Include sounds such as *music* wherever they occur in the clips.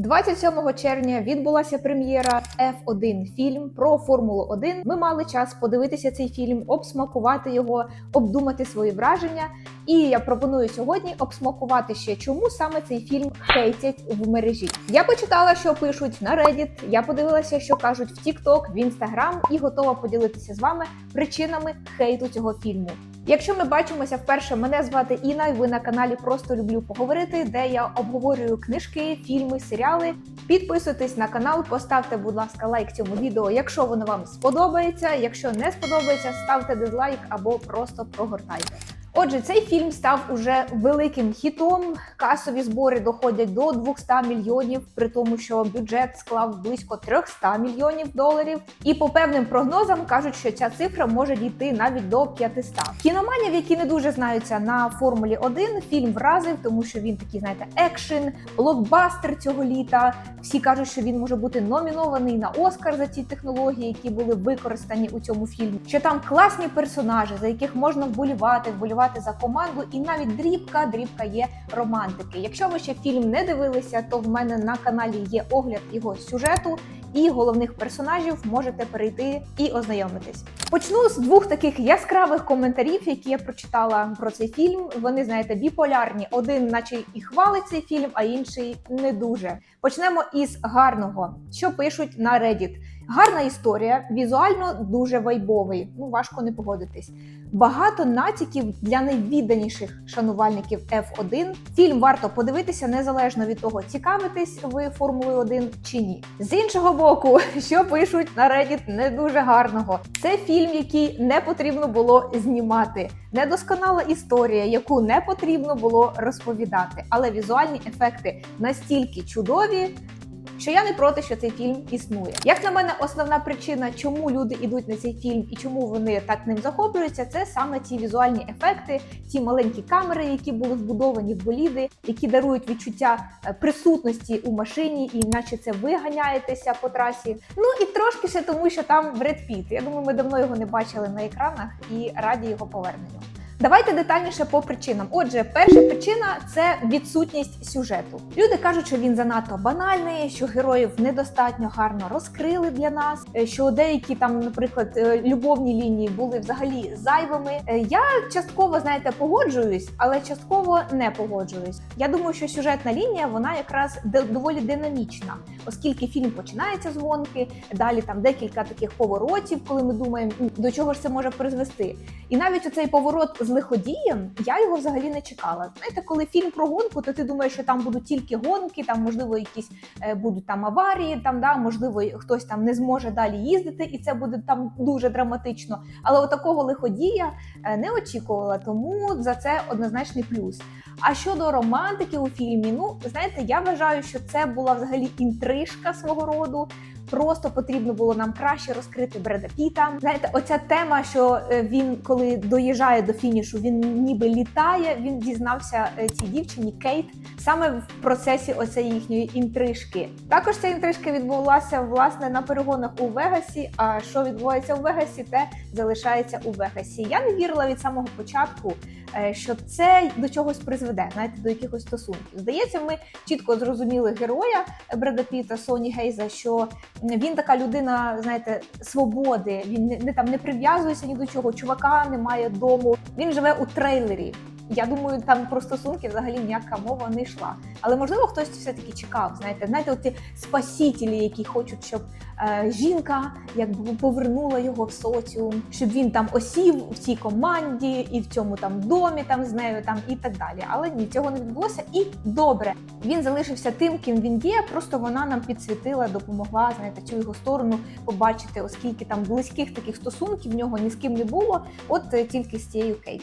27 червня відбулася прем'єра F1 фільм про Формулу 1. Ми мали час подивитися цей фільм, обсмакувати його, обдумати свої враження. І я пропоную сьогодні обсмакувати ще чому саме цей фільм хейтять в мережі. Я почитала, що пишуть на Reddit, Я подивилася, що кажуть в TikTok, в Instagram, і готова поділитися з вами причинами хейту цього фільму. Якщо ми бачимося вперше, мене звати Інна, і ви на каналі Просто люблю поговорити, де я обговорюю книжки, фільми, серіали. Підписуйтесь на канал, поставте, будь ласка, лайк цьому відео, якщо воно вам сподобається. Якщо не сподобається, ставте дизлайк або просто прогортайте. Отже, цей фільм став уже великим хітом. Касові збори доходять до 200 мільйонів, при тому, що бюджет склав близько 300 мільйонів доларів. І по певним прогнозам кажуть, що ця цифра може дійти навіть до 500. Кіноманів, які не дуже знаються на Формулі 1, фільм вразив, тому що він такий, знаєте, екшен, блокбастер цього літа. Всі кажуть, що він може бути номінований на Оскар за ті технології, які були використані у цьому фільмі. Що там класні персонажі, за яких можна вболівати, вболівати за команду, і навіть дрібка, дрібка є романтики. Якщо ви ще фільм не дивилися, то в мене на каналі є огляд його сюжету і головних персонажів. Можете перейти і ознайомитись. Почну з двох таких яскравих коментарів, які я прочитала про цей фільм. Вони знаєте, біполярні. Один, наче і хвалить цей фільм, а інший не дуже. Почнемо із гарного, що пишуть на Reddit. Гарна історія, візуально дуже вайбовий. Ну важко не погодитись. Багато натяків для найвідданіших шанувальників F1. Фільм варто подивитися незалежно від того, цікавитесь ви Формулою 1 чи ні. З іншого боку, *laughs* що пишуть на Reddit не дуже гарного. Це фільм, який не потрібно було знімати. Недосконала історія, яку не потрібно було розповідати. Але візуальні ефекти настільки чудові, що я не проти, що цей фільм існує. Як на мене, основна причина, чому люди йдуть на цей фільм і чому вони так ним захоплюються, це саме ті візуальні ефекти, ті маленькі камери, які були вбудовані в боліди, які дарують відчуття е, присутності у машині, і наче це ви ганяєтеся по трасі. Ну і трошки ще тому, що там Бред Піт. Я думаю, ми давно його не бачили на екранах і раді його поверненню. Давайте детальніше по причинам. Отже, перша причина це відсутність сюжету. Люди кажуть, що він занадто банальний, що героїв недостатньо гарно розкрили для нас, е, що деякі там, наприклад, е, любовні лінії були взагалі зайвими. Е, Я частково, знаєте, погоджуюсь, але частково не погоджуюсь. Я думаю, що сюжетна лінія вона якраз доволі динамічна, оскільки фільм починається з гонки, далі там декілька таких поворотів, коли ми думаємо, до чого ж це може призвести. І навіть оцей поворот з лиходієм я його взагалі не чекала. Знаєте, коли фільм про гонку, то ти думаєш, що там будуть тільки гонки, там можливо якісь е, будуть там аварії, там да можливо хтось там не зможе далі їздити, і це буде там дуже драматично. Але отакого лиходія е, не очікувала, тому за це однозначний плюс. А щодо романтики у фільмі, ну знаєте, я вважаю, що це була взагалі інтрижка свого роду. Просто потрібно було нам краще розкрити Бреда Піта. Знаєте, оця тема, що е, він, коли доїжджає до фінішу, він ніби літає. Він дізнався е, цій дівчині Кейт саме в процесі оцеї їхньої інтрижки. Також ця інтрижка відбулася власне на перегонах у Вегасі. А що відбувається у Вегасі, те залишається у Вегасі. Я не вірила від самого початку, е, що це до чогось призведе, знаєте, до якихось стосунків. Здається, ми чітко зрозуміли героя Бреда Піта Соні Гейза, що він така людина, знаєте, свободи. Він не, не там не прив'язується ні до чого. Чувака немає дому. Він живе у трейлері. Я думаю, там про стосунки взагалі ніяка мова не йшла. Але можливо хтось все-таки чекав. Знаєте, знаєте, от ті спасителі, які хочуть, щоб е, жінка якби повернула його в соціум, щоб він там осів в цій команді і в цьому там домі там з нею там і так далі. Але ні, цього не відбулося. І добре, він залишився тим, ким він є. Просто вона нам підсвітила, допомогла знаєте, цю його сторону побачити, оскільки там близьких таких стосунків в нього ні з ким не було. От е, тільки з цією Кейт.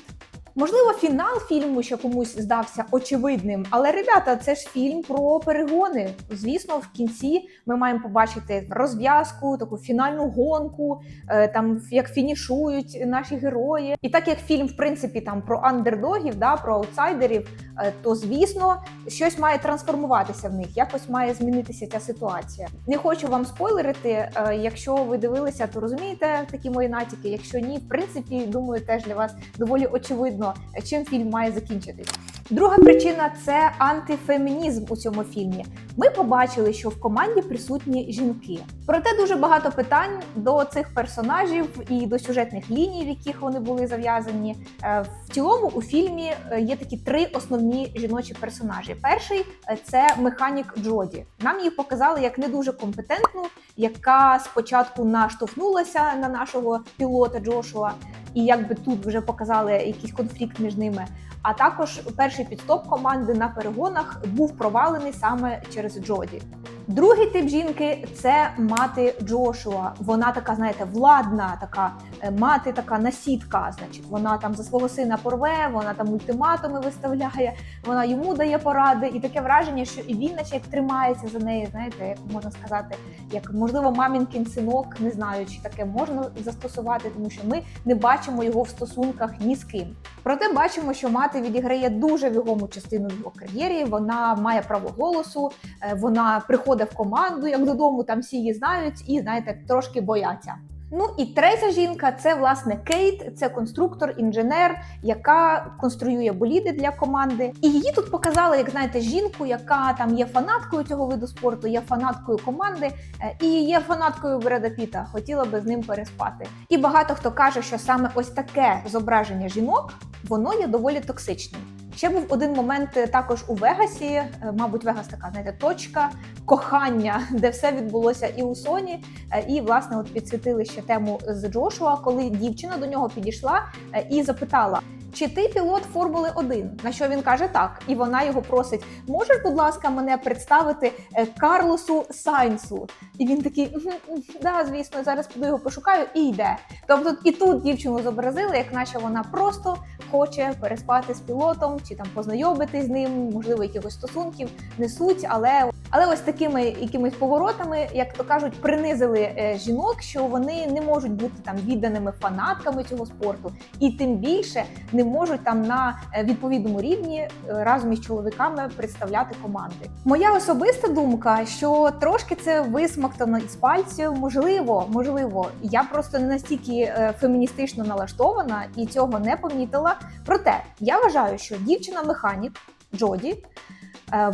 Можливо, фінал фільму ще комусь здався очевидним, але ребята, це ж фільм про перегони. Звісно, в кінці ми маємо побачити розв'язку, таку фінальну гонку, е, там як фінішують наші герої. І так як фільм, в принципі, там про андердогів, да, про аутсайдерів, е, то звісно, щось має трансформуватися в них, якось має змінитися ця ситуація. Не хочу вам спойлерити. е, Якщо ви дивилися, то розумієте такі мої натяки. Якщо ні, в принципі, думаю, теж для вас доволі очевидно, чим фільм має закінчитись. Друга причина це антифемінізм у цьому фільмі. Ми побачили, що в команді присутні жінки. Проте дуже багато питань до цих персонажів і до сюжетних ліній, в яких вони були зав'язані. Е, В цілому у фільмі е, є такі три основні жіночі персонажі. Перший е, це механік Джоді. Нам її показали як не дуже компетентну, яка спочатку наштовхнулася на нашого пілота Джошуа, і якби тут вже показали якийсь конфлікт між ними. А також перший підстоп команди на перегонах був провалений саме через Джоді. Другий тип жінки це мати Джошуа. Вона така, знаєте, владна, така е, мати, така насідка. Значить, вона там за свого сина порве, вона там ультиматуми виставляє, вона йому дає поради, і таке враження, що і він, наче як тримається за нею, знаєте, як можна сказати, як можливо мамінкин синок, не знаю, чи таке можна застосувати, тому що ми не бачимо його в стосунках ні з ким. Проте бачимо, що мати відіграє дуже вагому частину в його кар'єрі. Вона має право голосу, е, вона приходить в команду як додому, там всі її знають і знаєте, трошки бояться. Ну і третя жінка це власне Кейт, це конструктор, інженер, яка конструює боліди для команди. І її тут показали, як знаєте, жінку, яка там є фанаткою цього виду спорту, є фанаткою команди е, і є фанаткою Бреда Піта. Хотіла би з ним переспати. І багато хто каже, що саме ось таке зображення жінок воно є доволі токсичним. Ще був один момент е, також у Вегасі. е, Мабуть, Вегас така знаєте, точка кохання, *laughs* де все відбулося і у Соні. Е, І власне от підсвітили ще тему з Джошуа, коли дівчина до нього підійшла і запитала. Чи ти пілот Формули 1? На що він каже так, і вона його просить: можеш, будь ласка, мене представити е, Карлосу Сайнсу? І він такий, «Мгм, мгм, да, звісно, зараз піду його пошукаю і йде. Тобто і тут дівчину зобразили, як наче вона просто хоче переспати з пілотом, чи там познайомитись з ним, можливо, якихось стосунків несуть, але але ось такими якимись поворотами, як то кажуть, принизили е, жінок, що вони не можуть бути там відданими фанатками цього спорту, і тим більше не можуть там на е, відповідному рівні е, разом із чоловіками представляти команди. Моя особиста думка, що трошки це висмоктано із пальців. Можливо, можливо, я просто не настільки е, феміністично налаштована і цього не помітила. Проте я вважаю, що дівчина-механік Джоді.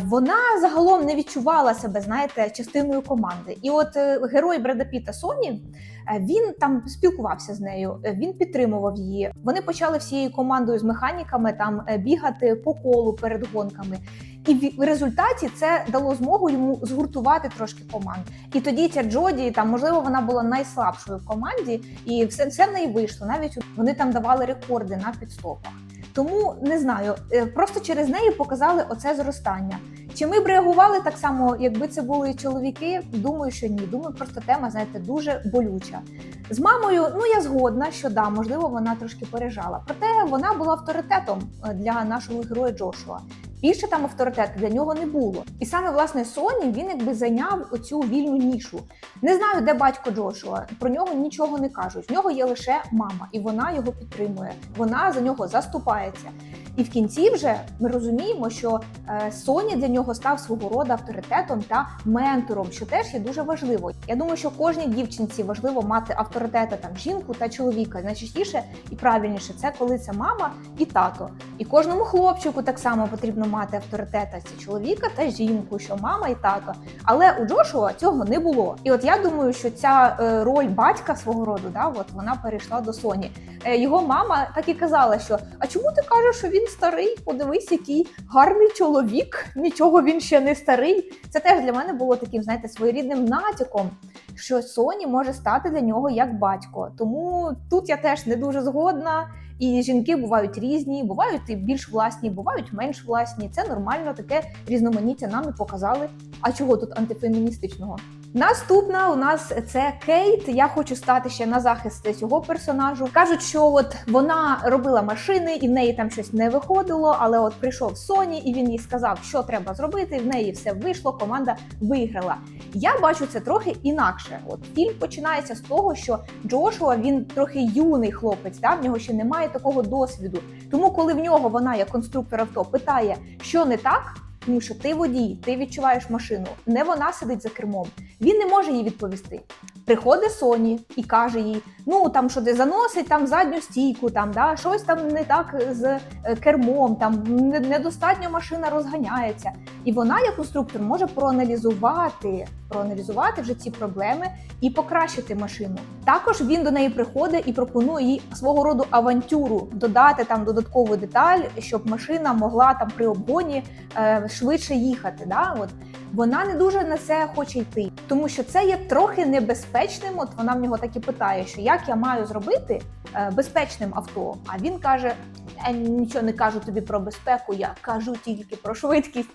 Вона загалом не відчувала себе, знаєте, частиною команди. І от герой Бреда Піта Соні він там спілкувався з нею, е, він підтримував її. Вони почали всією командою з механіками там е, бігати по колу перед гонками. І в- результаті це дало змогу йому згуртувати трошки команду. І тоді ця Джоді, там можливо, вона була найслабшою в команді, і все, все в неї вийшло. Навіть вони там давали рекорди на підстопах. Тому не знаю, е, просто через неї показали оце зростання. Чи ми б реагували так само, якби це були чоловіки? Думаю, що ні. Думаю, просто тема, знаєте, дуже болюча. З мамою, ну я згодна, що да, можливо, вона трошки пережала. Проте вона була авторитетом е, для нашого героя Джошуа. Більше там авторитету для нього не було. І саме власне Соні він якби зайняв оцю вільну нішу. Не знаю, де батько Джошуа. Про нього нічого не кажуть. В нього є лише мама, і вона його підтримує. Вона за нього заступається. І в кінці вже ми розуміємо, що е, Соня для нього став свого роду авторитетом та ментором, що теж є дуже важливо. Я думаю, що кожній дівчинці важливо мати авторитета там жінку та чоловіка. Найчастіше і правильніше це коли це мама і тато. І кожному хлопчику так само потрібно мати авторитета це чоловіка та жінку, що мама і тато. Але у Джошуа цього не було. І от я думаю, що ця е, роль батька свого роду, да, от вона перейшла до Соні. Е, його мама так і казала, що а чому ти кажеш, що він старий? Подивись, який гарний чоловік. Нічого він ще не старий. Це теж для мене було таким, знаєте, своєрідним натяком, що Соні може стати для нього як батько. Тому тут я теж не дуже згодна. І жінки бувають різні, бувають і більш власні, бувають менш власні. Це нормально, таке різноманіття нам і показали. А чого тут антифеміністичного? Наступна у нас це Кейт. Я хочу стати ще на захист цього персонажу. Кажуть, що от вона робила машини, і в неї там щось не виходило. Але от прийшов Соні, і він їй сказав, що треба зробити. В неї все вийшло. Команда виграла. Я бачу це трохи інакше. От фільм починається з того, що Джошуа він трохи юний хлопець, та в нього ще немає такого досвіду. Тому, коли в нього вона, як конструктор авто, питає, що не так. Тому що ти водій, ти відчуваєш машину, не вона сидить за кермом. Він не може їй відповісти. Приходить Соні і каже їй: ну там що ти заносить там задню стійку, там да щось там не так з е, кермом, там не- недостатньо машина розганяється. І вона, як конструктор, може проаналізувати, проаналізувати вже ці проблеми і покращити машину. Також він до неї приходить і пропонує їй свого роду авантюру, додати там додаткову деталь, щоб машина могла там при обгоні е, швидше їхати. Да? От вона не дуже на це хоче йти, тому що це є трохи небезпечним. От вона в нього так і питає, що як я маю зробити е, безпечним авто. А він каже: я нічого не кажу тобі про безпеку, я кажу тільки про швидкість.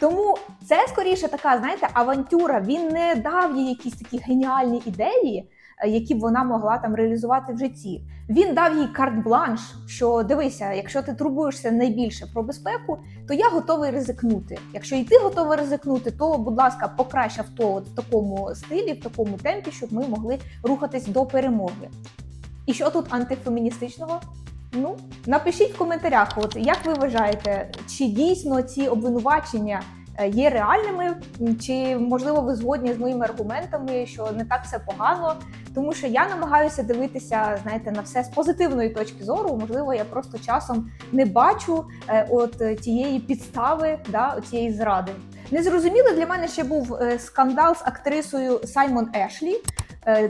Тому це скоріше така, знаєте, авантюра. Він не дав їй якісь такі геніальні ідеї, е, які б вона могла там реалізувати в житті. Він дав їй карт-бланш, що дивися, якщо ти турбуєшся найбільше про безпеку, то я готовий ризикнути. Якщо і ти готовий ризикнути, то будь ласка, покращ от в такому стилі, в такому темпі, щоб ми могли рухатись до перемоги. І що тут антифеміністичного? Ну, напишіть в коментарях, от як ви вважаєте, чи дійсно ці обвинувачення е, є реальними, чи можливо ви згодні з моїми аргументами, що не так все погано. Тому що я намагаюся дивитися, знаєте, на все з позитивної точки зору. Можливо, я просто часом не бачу е, от е, тієї підстави, да, цієї зради. Незрозумілий для мене ще був е, скандал з актрисою Саймон Ешлі.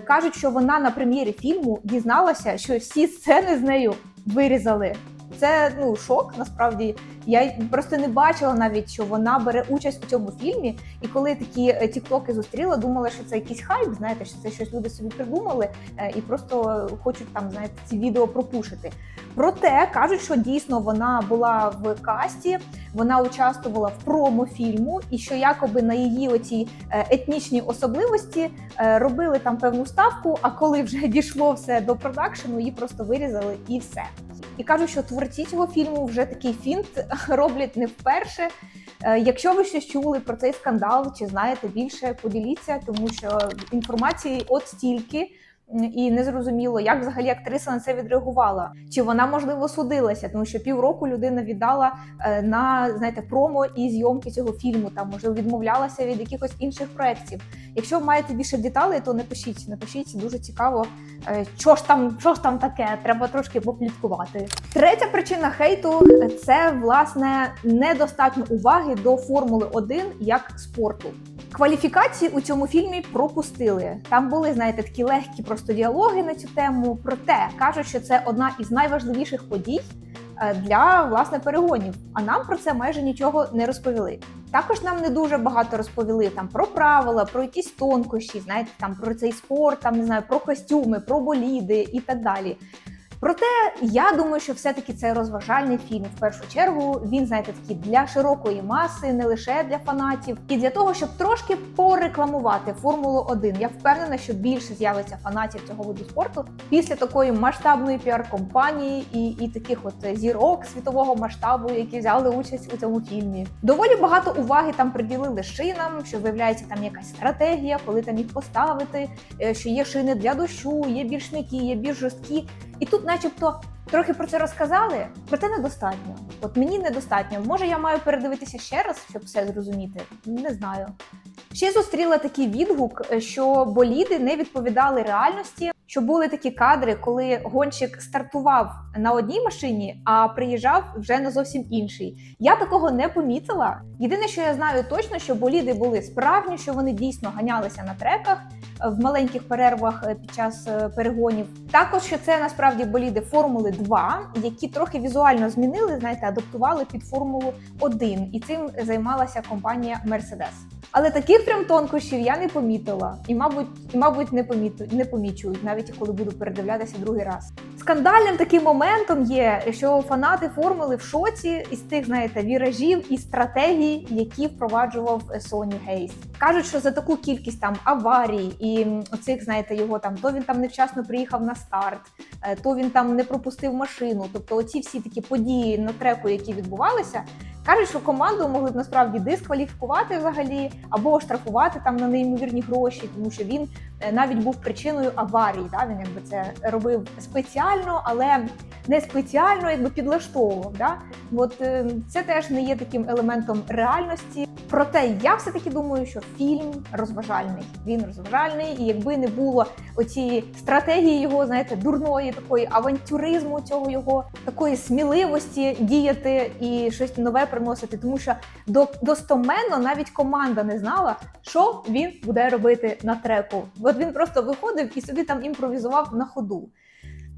Кажуть, що вона на прем'єрі фільму дізналася, що всі сцени з нею вирізали. Це ну шок. Насправді я просто не бачила навіть, що вона бере участь у цьому фільмі. І коли такі е, тіктоки зустріла, думала, що це якийсь хайп. Знаєте, що це щось люди собі придумали е, і просто хочуть там знаєте ці відео пропушити. Проте кажуть, що дійсно вона була в касті, вона участвувала в промо фільму, і що якоби на її оці е, етнічні особливості робили там певну ставку. А коли вже *laughs* дійшло все до продакшену, її просто вирізали і все. І кажуть, що творці цього фільму вже такий фінт *laughs* роблять не вперше. Е, Якщо ви щось чули про цей скандал, чи знаєте більше, поділіться, тому що інформації от стільки. І незрозуміло, як взагалі актриса на це відреагувала. Чи вона можливо судилася, тому що півроку людина віддала е, на знаєте промо і зйомки цього фільму. Там можливо відмовлялася від якихось інших проєктів. Якщо ви маєте більше деталей, то напишіть. Напишіть дуже цікаво, е, що ж там, що ж там таке. Треба трошки попліткувати. Третя причина хейту це власне недостатньо уваги до Формули 1 як спорту. Кваліфікації у цьому фільмі пропустили. Там були, знаєте, такі легкі просто діалоги на цю тему. Проте кажуть, що це одна із найважливіших подій е, для власне перегонів. А нам про це майже нічого не розповіли. Також нам не дуже багато розповіли там про правила, про якісь тонкощі, знаєте, там про цей спорт, там не знаю, про костюми, про боліди і так далі. Проте я думаю, що все-таки це розважальний фільм. В першу чергу він знаєте такий для широкої маси, не лише для фанатів, і для того, щоб трошки порекламувати Формулу 1. Я впевнена, що більше з'явиться фанатів цього виду спорту після такої масштабної піар-компанії і, і таких от зірок світового масштабу, які взяли участь у цьому фільмі. Доволі багато уваги там приділили шинам, що виявляється там якась стратегія, коли там їх поставити, е, що є шини для дощу, є більш м'які, є більш жорсткі. І тут, начебто, трохи про це розказали, проте недостатньо. От мені недостатньо. Може, я маю передивитися ще раз, щоб все зрозуміти? Не знаю. Ще зустріла такий відгук, е, що боліди не відповідали реальності. Що були такі кадри, коли гонщик стартував на одній машині, а приїжджав вже на зовсім іншій. Я такого не помітила. Єдине, що я знаю точно, що боліди були справжні, що вони дійсно ганялися на треках в маленьких перервах е, під час е, перегонів. Також що це насправді боліди Формули 2, які трохи візуально змінили, знаєте, адаптували під Формулу 1. І цим займалася компанія Mercedes. Але таких прям тонкощів я не помітила, і мабуть, і мабуть, не поміту, не помічу, навіть коли буду передивлятися другий раз. Скандальним таким моментом є, що фанати формули в шоці із тих, знаєте, віражів і стратегій, які впроваджував Соні Гейс. Кажуть, що за таку кількість там аварій і м, оцих, знаєте, його там то він там невчасно приїхав на старт, е, то він там не пропустив машину. Тобто, оці всі такі події на треку, які відбувалися, Кажуть, що команду могли б насправді дискваліфікувати взагалі або штрафувати там на неймовірні гроші, тому що він е, навіть був причиною аварії. Да? Він якби це робив спеціально, але не спеціально якби підлаштовував. Да? От е, це теж не є таким елементом реальності. Проте я все таки думаю, що фільм розважальний. Він розважальний, і якби не було оцієї стратегії його, знаєте, дурної такої авантюризму, цього його такої сміливості діяти і щось нове приносити. Тому що до достоменно навіть команда не знала, що він буде робити на треку. От він просто виходив і собі там імпровізував на ходу.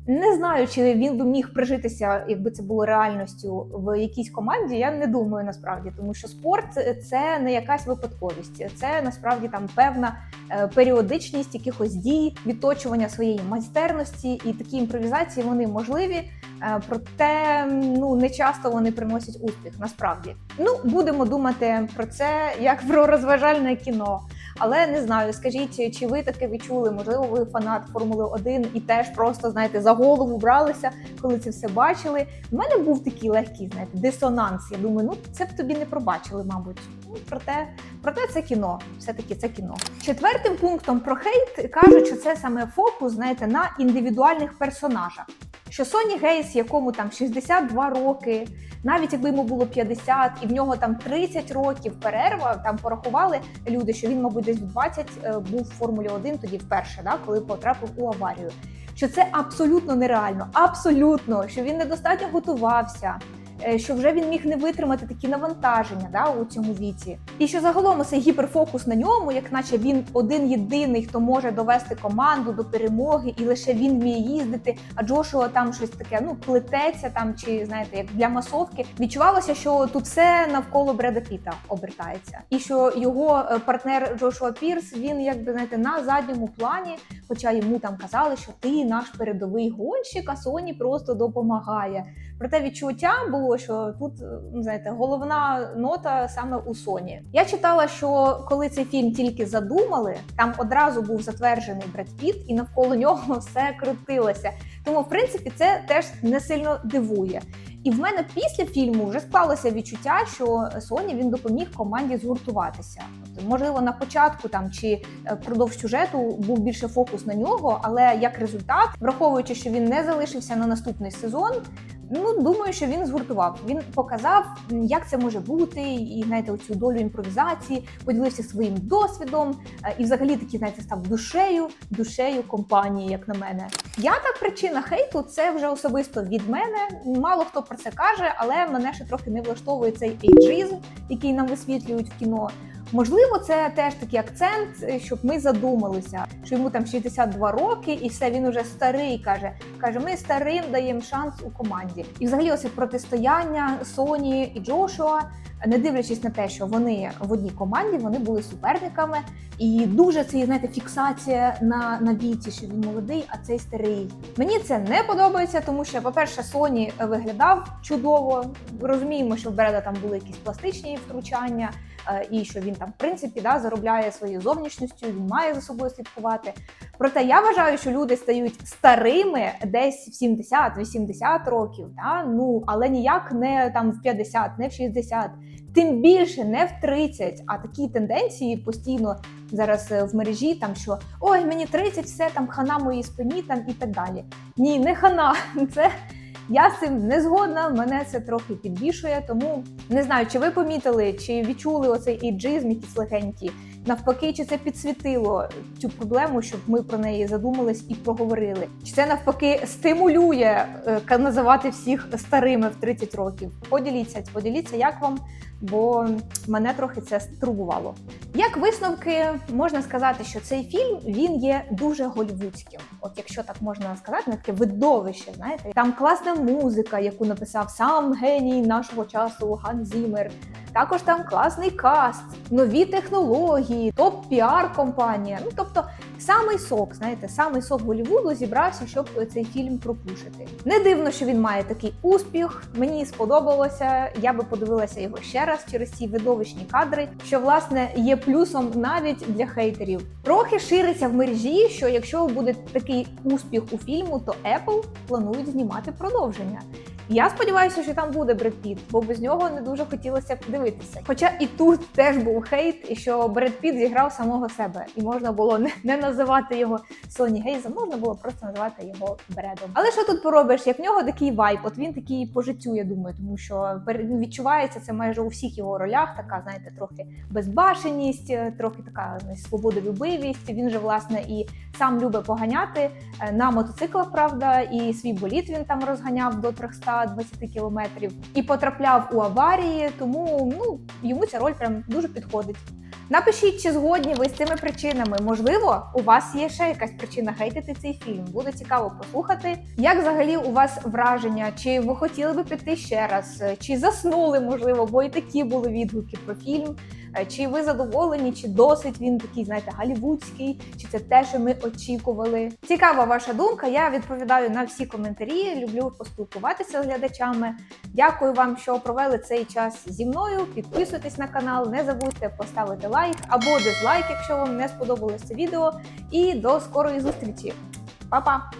Не знаю, чи він би міг прижитися, якби це було реальністю в якійсь команді. Я не думаю насправді, тому що спорт це не якась випадковість, це насправді там певна е, періодичність якихось дій, відточування своєї майстерності, і такі імпровізації вони можливі. Е, Проте ну не часто вони приносять успіх. Насправді, ну будемо думати про це як про розважальне кіно. Але не знаю, скажіть, чи ви таке відчули? Можливо, ви фанат Формули 1 і теж просто знаєте за голову бралися, коли це все бачили. У мене був такий легкий, знаєте, дисонанс. Я думаю, ну це б тобі не пробачили, мабуть. Ну проте, проте це кіно. Все таки це кіно. Четвертим пунктом про хейт кажуть, що це саме фокус, знаєте, на індивідуальних персонажах. Що Соні Гейс, якому там 62 роки, навіть якби йому було 50 і в нього там 30 років перерва, там порахували люди, що він, мабуть, десь в 20 е, був в Формулі 1 тоді вперше, да, коли потрапив у аварію. Що це абсолютно нереально, абсолютно, що він недостатньо готувався. Е, Що вже він міг не витримати такі навантаження да, у цьому віці, і що загалом цей гіперфокус на ньому, як наче він один єдиний, хто може довести команду до перемоги, і лише він вміє їздити. А Джошуа там щось таке ну плететься там, чи знаєте, як для масовки. Відчувалося, що тут все навколо Бреда Піта обертається, і що його е, партнер Джошуа Пірс він якби знаєте на задньому плані, хоча йому там казали, що ти наш передовий гонщик, а Соні просто допомагає. Проте відчуття було, що тут ну, знаєте, головна нота саме у Соні. Я читала, що коли цей фільм тільки задумали, там одразу був затверджений Бред Піт, і навколо нього *laughs* все крутилося. Тому, в принципі, це теж не сильно дивує. І в мене після фільму вже склалося відчуття, що Соні він допоміг команді згуртуватися. От, можливо, на початку там чи е, впродовж сюжету був більше фокус на нього, але як результат, враховуючи, що він не залишився на наступний сезон. Ну, думаю, що він згуртував. Він показав, як це може бути, і знаєте, оцю долю імпровізації, поділився своїм досвідом, е, і взагалі такий, знаєте, став душею, душею компанії, як на мене. Я так причина хейту це вже особисто від мене. Мало хто про це каже, але мене ще трохи не влаштовує цей ейджизм, який нам висвітлюють в кіно. Можливо, це теж такий акцент, щоб ми задумалися, що йому там 62 роки, і все він уже старий. каже. каже, ми старим даємо шанс у команді. І взагалі, ось протистояння Соні і Джошуа, не дивлячись на те, що вони в одній команді, вони були суперниками, і дуже це знаєте, фіксація на, на віці, що він молодий, а цей старий. Мені це не подобається, тому що, по-перше, Соні виглядав чудово. Розуміємо, що в Бреда там були якісь пластичні втручання, і що він там, в принципі, да, заробляє своєю зовнішністю, він має за собою слідкувати. Проте я вважаю, що люди стають старими десь в 70-80 років, да? ну але ніяк не там в 50, не в 60, тим більше не в 30. А такі тенденції постійно зараз е, в мережі, там що ой, мені 30, все там хана моїй спині, там і так далі. Ні, не хана. *laughs* Це я з цим не згодна. Мене це трохи підбішує. Тому не знаю, чи ви помітили, чи відчули оцей ейджизм, якісь легенькі. Навпаки, чи це підсвітило цю проблему, щоб ми про неї задумались і проговорили? Чи це навпаки стимулює е, називати всіх старими в 30 років? Поділіться, поділіться, як вам, бо мене трохи це стурбувало. Як висновки можна сказати, що цей фільм він є дуже голівудським. От якщо так можна сказати, на таке видовище, знаєте, там класна музика, яку написав сам геній нашого часу Ган Зімер. Також там класний каст, нові технології, топ піар компанія. Ну тобто, самий сок, знаєте, самий сок Голівуду зібрався, щоб цей фільм пропушити. Не дивно, що він має такий успіх. Мені сподобалося. Я би подивилася його ще раз через ці видовищні кадри, що власне є плюсом навіть для хейтерів. Трохи шириться в мережі, що якщо буде такий успіх у фільму, то Apple планують знімати продовження. Я сподіваюся, що там буде Бред Піт, бо без нього не дуже хотілося б дивитися. Хоча і тут теж був хейт, що Бред Піт зіграв самого себе, і можна було не, не називати його Соні Гейзом, можна було просто називати його Бредом. Але що тут поробиш? Як в нього такий вайб, от він такий по життю, я думаю, тому що пер- відчувається це майже у всіх його ролях. Така, знаєте, трохи безбашеність, е, трохи така знаєте, свободолюбивість. Він же власне і сам любить поганяти е, на мотоциклах, правда, і свій боліт він там розганяв до 320 кілометрів і потрапляв у аварії. Тому ну йому ця роль прям дуже підходить. Напишіть, чи згодні ви з цими причинами. Можливо, у вас є ще якась причина хейтити цей фільм. Буде цікаво послухати. Як взагалі у вас враження? Чи ви хотіли би піти ще раз? Чи заснули, можливо, бо і такі були відгуки про фільм. Е, Чи ви задоволені, чи досить він такий, знаєте, голівудський, чи це те, що ми очікували? Цікава ваша думка. Я відповідаю на всі коментарі. Люблю поспілкуватися з глядачами. Дякую вам, що провели цей час зі мною. Підписуйтесь на канал, не забудьте поставити лайк або дизлайк, якщо вам не сподобалось це відео. І до скорої зустрічі. Па-па!